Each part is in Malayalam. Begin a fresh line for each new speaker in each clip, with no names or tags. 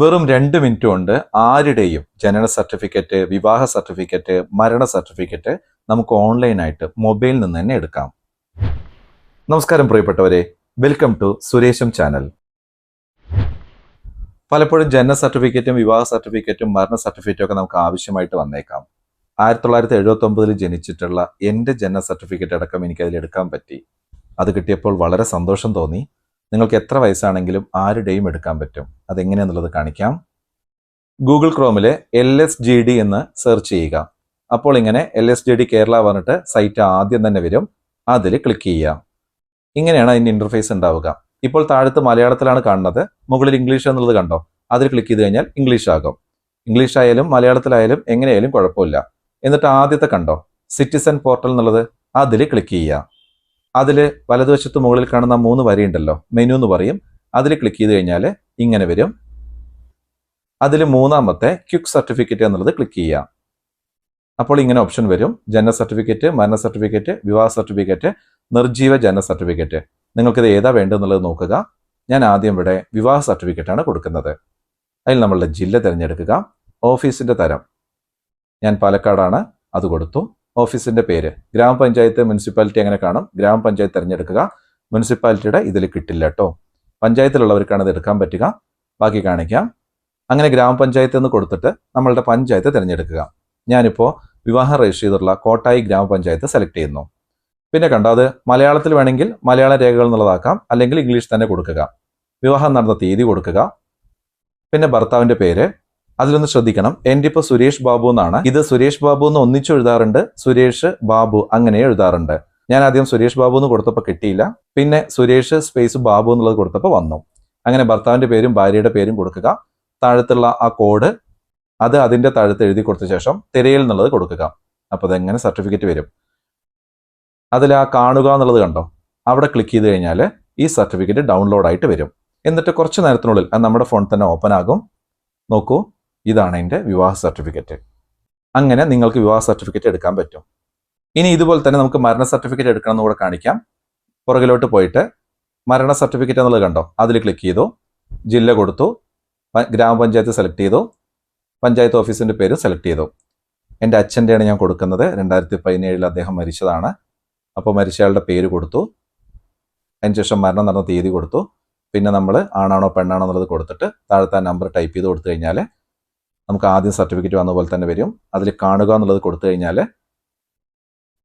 വെറും രണ്ട് മിനിറ്റ് കൊണ്ട് ആരുടെയും ജനന സർട്ടിഫിക്കറ്റ് വിവാഹ സർട്ടിഫിക്കറ്റ് മരണ സർട്ടിഫിക്കറ്റ് നമുക്ക് ഓൺലൈനായിട്ട് മൊബൈലിൽ നിന്ന് തന്നെ എടുക്കാം. നമസ്കാരം പ്രിയപ്പെട്ടവരെ. വെൽക്കം ടു സുരേഷം ചാനൽ പലപ്പോഴും ജനന സർട്ടിഫിക്കറ്റും വിവാഹ സർട്ടിഫിക്കറ്റും മരണ സർട്ടിഫിക്കറ്റും ഒക്കെ നമുക്ക് ആവശ്യമായിട്ട് വന്നേക്കാം. ആയിരത്തി തൊള്ളായിരത്തി എഴുപത്തി ഒമ്പതിൽ ജനിച്ചിട്ടുള്ള എന്റെ ജനന സർട്ടിഫിക്കറ്റ് അടക്കം എനിക്ക് അതിൽ എടുക്കാൻ പറ്റി. അത് കിട്ടിയപ്പോൾ വളരെ സന്തോഷം തോന്നി. നിങ്ങൾക്ക് എത്ര വയസ്സാണെങ്കിലും ആരുടെയും എടുക്കാൻ പറ്റും. അതെങ്ങനെയാണെന്നുള്ളത് കാണിക്കാം. ഗൂഗിൾ ക്രോമിൽ എൽ എസ് ജി ഡി എന്ന് സെർച്ച് ചെയ്യുക. അപ്പോൾ ഇങ്ങനെ L S G D Kerala പറഞ്ഞിട്ട് സൈറ്റ് ആദ്യം തന്നെ വരും. അതിൽ ക്ലിക്ക് ചെയ്യുക. ഇങ്ങനെയാണ് അതിന്റെ ഇന്റർഫേസ് ഉണ്ടാവുക. ഇപ്പോൾ താഴത്ത് മലയാളത്തിലാണ് കാണുന്നത്. മുകളിൽ ഇംഗ്ലീഷ് എന്നുള്ളത് കണ്ടോ? അതിൽ ക്ലിക്ക് ചെയ്ത് കഴിഞ്ഞാൽ ഇംഗ്ലീഷ് ആകും. ഇംഗ്ലീഷ് ആയാലും മലയാളത്തിലായാലും എങ്ങനെയായാലും കുഴപ്പമില്ല. എന്നിട്ട് ആദ്യത്തെ കണ്ടോ? സിറ്റിസൺ പോർട്ടൽ എന്നുള്ളത്. അതിൽ ക്ലിക്ക് ചെയ്യുക. അതിൽ വലതുവശത്ത് മുകളിൽ കാണുന്ന മൂന്ന് വരി ഉണ്ടല്ലോ മെനു എന്ന് പറയും. അതിൽ ക്ലിക്ക് ചെയ്ത് കഴിഞ്ഞാൽ ഇങ്ങനെ വരും. അതിൽ മൂന്നാമത്തെ ക്യുക്ക് സർട്ടിഫിക്കറ്റ് എന്നുള്ളത് ക്ലിക്ക് ചെയ്യാം അപ്പോൾ ഇങ്ങനെ ഓപ്ഷൻ വരും. ജനന സർട്ടിഫിക്കറ്റ് മരണ സർട്ടിഫിക്കറ്റ് വിവാഹ സർട്ടിഫിക്കറ്റ് നിർജീവ ജനന സർട്ടിഫിക്കറ്റ്. നിങ്ങൾക്കിത് ഏതാ വേണ്ടതെന്നുള്ളത് നോക്കുക. ഞാൻ ആദ്യം ഇവിടെ വിവാഹ സർട്ടിഫിക്കറ്റാണ് കൊടുക്കുന്നത്. അതിൽ നമ്മളുടെ ജില്ല തിരഞ്ഞെടുക്കുക. ഓഫീസിന്റെ തരം. ഞാൻ പാലക്കാടാണ്. അത് കൊടുത്തു. ഓഫീസിന്റെ പേര്. ഗ്രാമപഞ്ചായത്ത് മുനിസിപ്പാലിറ്റി അങ്ങനെ കാണും? ഗ്രാമപഞ്ചായത്ത് തിരഞ്ഞെടുക്കുക. മുനിസിപ്പാലിറ്റിയുടെ ഇതിൽ കിട്ടില്ല കേട്ടോ പഞ്ചായത്തിലുള്ളവർക്കാണ് ഇത് എടുക്കാൻ പറ്റുക. ബാക്കി കാണിക്കാം. അങ്ങനെ ഗ്രാമപഞ്ചായത്ത് എന്ന് കൊടുത്തിട്ട് നമ്മളുടെ പഞ്ചായത്ത് തിരഞ്ഞെടുക്കുക. ഞാനിപ്പോൾ വിവാഹം രജിസ്റ്റർ ചെയ്തിട്ടുള്ള കോട്ടായി ഗ്രാമപഞ്ചായത്ത് സെലക്ട് ചെയ്യുന്നു. പിന്നെ കണ്ടോ അത് മലയാളത്തിൽ വേണമെങ്കിൽ മലയാള രേഖകൾ എന്നുള്ളതാക്കാം. അല്ലെങ്കിൽ ഇംഗ്ലീഷ് തന്നെ കൊടുക്കുക. വിവാഹം നടന്ന തീയതി കൊടുക്കുക. പിന്നെ ഭർത്താവിന്റെ പേര്. അതിലൊന്ന് ശ്രദ്ധിക്കണം. എന്റെ ഇപ്പോൾ സുരേഷ് ബാബു എന്നാണ്. ഇത് സുരേഷ് ബാബു എന്ന് ഒന്നിച്ചു എഴുതാറുണ്ട്. സുരേഷ് ബാബു അങ്ങനെ എഴുതാറുണ്ട്. ഞാൻ ആദ്യം സുരേഷ് ബാബു എന്ന് കൊടുത്തപ്പോൾ കിട്ടിയില്ല. പിന്നെ സുരേഷ് സ്പേസ് ബാബു എന്നുള്ളത് കൊടുത്തപ്പോൾ വന്നു. അങ്ങനെ ഭർത്താവിന്റെ പേരും ഭാര്യയുടെ പേരും കൊടുക്കുക. താഴത്തുള്ള ആ കോഡ് അത് അതിന്റെ താഴത്ത് എഴുതി കൊടുത്ത ശേഷം തിരയിൽ എന്നുള്ളത് കൊടുക്കുക. അപ്പോൾ അതെങ്ങനെ സർട്ടിഫിക്കറ്റ് വരും? അതിൽ ആ കാണുക എന്നുള്ളത് കണ്ടോ? അവിടെ ക്ലിക്ക് ചെയ്ത് കഴിഞ്ഞാൽ ഈ സർട്ടിഫിക്കറ്റ് ഡൗൺലോഡ് ആയിട്ട് വരും. എന്നിട്ട് കുറച്ച് നേരത്തിനുള്ളിൽ അത് നമ്മുടെ ഫോൺ തന്നെ ഓപ്പൺ ആകും. നോക്കൂ. ഇതാണ് എന്റെ വിവാഹ സർട്ടിഫിക്കറ്റ്. അങ്ങനെ നിങ്ങൾക്ക് വിവാഹ സർട്ടിഫിക്കറ്റ് എടുക്കാൻ പറ്റും. ഇനി ഇതുപോലെ തന്നെ നമുക്ക് മരണ സർട്ടിഫിക്കറ്റ് എടുക്കണം എന്ന് കൂടെ കാണിക്കാം. പുറകിലോട്ട് പോയിട്ട് മരണ സർട്ടിഫിക്കറ്റ് എന്നുള്ളത് കണ്ടോ? അതിൽ ക്ലിക്ക് ചെയ്തു. ജില്ല കൊടുത്തു. ഗ്രാമപഞ്ചായത്ത് സെലക്ട് ചെയ്തു. പഞ്ചായത്ത് ഓഫീസിന്റെ പേര് സെലക്ട് ചെയ്തു. എന്റെ അച്ഛന്റെയാണ് ഞാൻ കൊടുക്കുന്നത്. രണ്ടായിരത്തി പതിനേഴിൽ അദ്ദേഹം മരിച്ചതാണ്. അപ്പോൾ മരിച്ചയാളുടെ പേര് കൊടുത്തു. അതിനുശേഷം മരണം നടന്ന തീയതി കൊടുത്തു. പിന്നെ നമ്മൾ ആണാണോ പെണ്ണാണോ എന്നുള്ളത് കൊടുത്തിട്ട് താഴത്തെ നമ്പർ ടൈപ്പ് ചെയ്ത് കൊടുത്തു കഴിഞ്ഞാൽ നമുക്ക് ആദ്യം സർട്ടിഫിക്കറ്റ് വന്ന പോലെ തന്നെ വരും. അതിൽ കാണുക എന്നുള്ളത് കൊടുത്തു കഴിഞ്ഞാൽ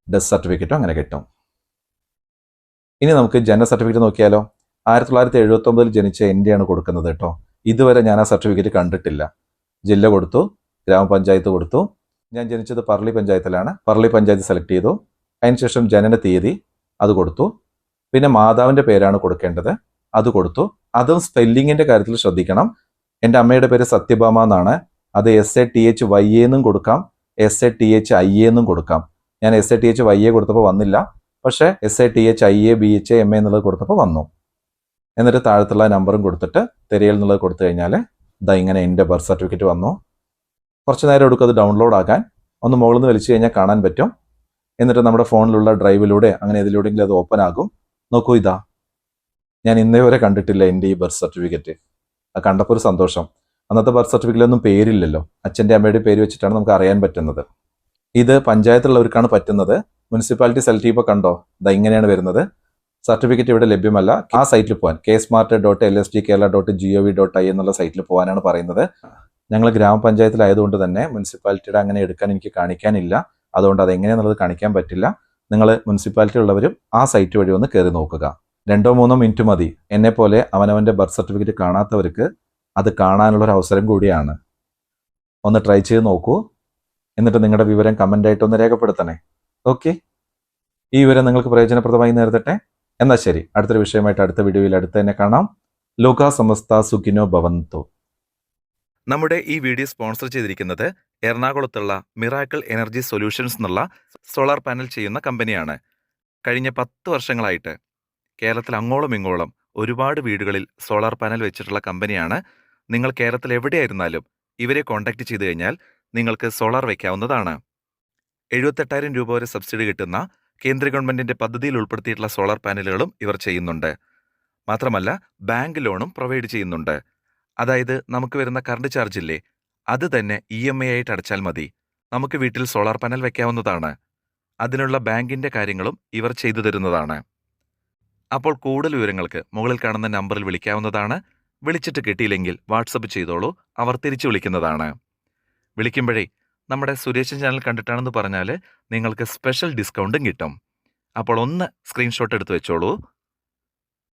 ഡെത്ത് സർട്ടിഫിക്കറ്റും അങ്ങനെ കിട്ടും. ഇനി നമുക്ക് ജനന സർട്ടിഫിക്കറ്റ് നോക്കിയാലോ? ആയിരത്തി തൊള്ളായിരത്തി എഴുപത്തി ഒമ്പതിൽ ജനിച്ച എന്റെയാണ് കൊടുക്കുന്നത് കേട്ടോ. ഇതുവരെ ഞാൻ ആ സർട്ടിഫിക്കറ്റ് കണ്ടിട്ടില്ല. ജില്ല കൊടുത്തു ഗ്രാമപഞ്ചായത്ത് കൊടുത്തു. ഞാൻ ജനിച്ചത് പറളി പഞ്ചായത്തിലാണ്. പറളി പഞ്ചായത്ത് സെലക്ട് ചെയ്തു. അതിനുശേഷം ജനന തീയതി അത് കൊടുത്തു. പിന്നെ മാതാവിന്റെ പേരാണ് കൊടുക്കേണ്ടത്. അത് കൊടുത്തു. അതും സ്പെല്ലിങ്ങിന്റെ കാര്യത്തിൽ ശ്രദ്ധിക്കണം. എന്റെ അമ്മയുടെ പേര് സത്യഭാമ എന്നാണ്. അത് S A T H Y എന്നും കൊടുക്കാം. S A T H I എന്നും കൊടുക്കാം. ഞാൻ S A T H Y A കൊടുത്തപ്പോൾ വന്നില്ല. പക്ഷേ S A T H I A B H M A എന്നുള്ളത് കൊടുത്തപ്പോൾ വന്നു. എന്നിട്ട് താഴത്തുള്ള നമ്പറും കൊടുത്തിട്ട് തിരയൽ എന്നുള്ളത് കൊടുത്തു കഴിഞ്ഞാൽ ഇതാ ഇങ്ങനെ എന്റെ ബർത്ത് സർട്ടിഫിക്കറ്റ് വന്നു. കുറച്ച് നേരം എടുക്കും അത് ഡൗൺലോഡ് ആക്കാൻ ഒന്ന് മുകളിൽ നിന്ന് വലിച്ചു കഴിഞ്ഞാൽ കാണാൻ പറ്റും. എന്നിട്ട് നമ്മുടെ ഫോണിലുള്ള ഡ്രൈവിലൂടെ അങ്ങനെ ഇതിലൂടെയെങ്കിലും അത് ഓപ്പൺ ആകും. നോക്കൂ ഇതാ. ഞാൻ ഇന്നേ വരെ കണ്ടിട്ടില്ല എന്റെ ഈ ബർത്ത് സർട്ടിഫിക്കറ്റ് കണ്ടപ്പോൾ ഒരു സന്തോഷം. അന്നത്തെ ബർത്ത് സർട്ടിഫിക്കറ്റിലൊന്നും പേരില്ലല്ലോ. അച്ഛന്റെ അമ്മയുടെ പേര് വെച്ചിട്ടാണ് നമുക്ക് അറിയാൻ പറ്റുന്നത്. ഇത് പഞ്ചായത്തുള്ളവർക്കാണ് പറ്റുന്നത്. മുനിസിപ്പാലിറ്റി സെലക്ട് ചെയ്യുമ്പോൾ കണ്ടോ? ഇതാ ഇങ്ങനെയാണ് വരുന്നത്. സർട്ടിഫിക്കറ്റ് ഇവിടെ ലഭ്യമല്ല. ആ സൈറ്റിൽ പോകാൻ K smart dot L S T Kerala dot G O V dot I എന്നുള്ള സൈറ്റിൽ പോകാനാണ് പറയുന്നത്. ഞങ്ങൾ ഗ്രാമപഞ്ചായത്തിലായതുകൊണ്ട് തന്നെ മുനിസിപ്പാലിറ്റിയുടെ അങ്ങനെ എടുക്കാൻ എനിക്ക് കാണിക്കാനില്ല. അതുകൊണ്ട് അത് എങ്ങനെയാണെന്നുള്ളത് കാണിക്കാൻ പറ്റില്ല. നിങ്ങൾ മുനിസിപ്പാലിറ്റി ഉള്ളവരും ആ സൈറ്റ് വഴി ഒന്ന് കയറി നോക്കുക. രണ്ടോ മൂന്നോ മിനിറ്റ് മതി. എന്നെ പോലെ അവനവന്റെ ബർത്ത് സർട്ടിഫിക്കറ്റ് കാണാത്തവർക്ക് അത് കാണാനുള്ളൊരു അവസരം കൂടിയാണ്. ഒന്ന് ട്രൈ ചെയ്ത് നോക്കൂ. എന്നിട്ട് നിങ്ങളുടെ വിവരം കമന്റ് ആയിട്ട് ഒന്ന് രേഖപ്പെടുത്തണേ. ഓക്കെ ഈ വിവരം നിങ്ങൾക്ക് പ്രയോജനപ്രദമായി നേരത്തെ എന്നാൽ ശരി. അടുത്തൊരു വിഷയമായിട്ട് അടുത്ത വീഡിയോയിൽ അടുത്ത് തന്നെ കാണാം. ലോക സമസ്ത സുഖിനോ ഭവന്തു.
നമ്മുടെ ഈ വീഡിയോ സ്പോൺസർ ചെയ്തിരിക്കുന്നത് എറണാകുളത്തുള്ള മിറാക്കിൾ എനർജി സൊല്യൂഷൻസ് എന്നുള്ള സോളാർ പാനൽ ചെയ്യുന്ന കമ്പനിയാണ് കഴിഞ്ഞ പത്ത് വർഷങ്ങളായിട്ട് കേരളത്തിൽ അങ്ങോളം ഇങ്ങോളം ഒരുപാട് വീടുകളിൽ സോളാർ പാനൽ വെച്ചിട്ടുള്ള കമ്പനിയാണ് നിങ്ങൾ കേരളത്തിൽ എവിടെയായിരുന്നാലും ഇവരെ കോൺടാക്ട് ചെയ്തു കഴിഞ്ഞാൽ നിങ്ങൾക്ക് സോളാർ വയ്ക്കാവുന്നതാണ്. എഴുപത്തെട്ടായിരം രൂപ വരെ സബ്സിഡി കിട്ടുന്ന കേന്ദ്ര ഗവൺമെന്റിന്റെ പദ്ധതിയിൽ ഉൾപ്പെടുത്തിയിട്ടുള്ള സോളാർ പാനലുകളും ഇവർ ചെയ്യുന്നുണ്ട്. മാത്രമല്ല ബാങ്ക് ലോണും പ്രൊവൈഡ് ചെയ്യുന്നുണ്ട്. അതായത് നമുക്ക് വരുന്ന കറണ്ട് ചാർജ് ഇല്ലേ അത് തന്നെ ഇ എം ഐ ആയിട്ട് അടച്ചാൽ മതി. നമുക്ക് വീട്ടിൽ സോളാർ പാനൽ വയ്ക്കാവുന്നതാണ്. അതിനുള്ള ബാങ്കിന്റെ കാര്യങ്ങളും ഇവർ ചെയ്തു തരുന്നതാണ്. അപ്പോൾ കൂടുതൽ വിവരങ്ങൾക്ക് മുകളിൽ കാണുന്ന നമ്പറിൽ വിളിക്കാവുന്നതാണ്. വിളിച്ചിട്ട് കിട്ടിയില്ലെങ്കിൽ വാട്സപ്പ് ചെയ്തോളൂ. അവർ തിരിച്ചു വിളിക്കുന്നതാണ്. വിളിക്കുമ്പോഴേ നമ്മുടെ സുരേഷൻ ചാനൽ കണ്ടിട്ടാണെന്ന് പറഞ്ഞാൽ നിങ്ങൾക്ക് സ്പെഷ്യൽ ഡിസ്കൗണ്ടും കിട്ടും. അപ്പോൾ ഒന്ന് സ്ക്രീൻഷോട്ട് എടുത്ത് വെച്ചോളൂ.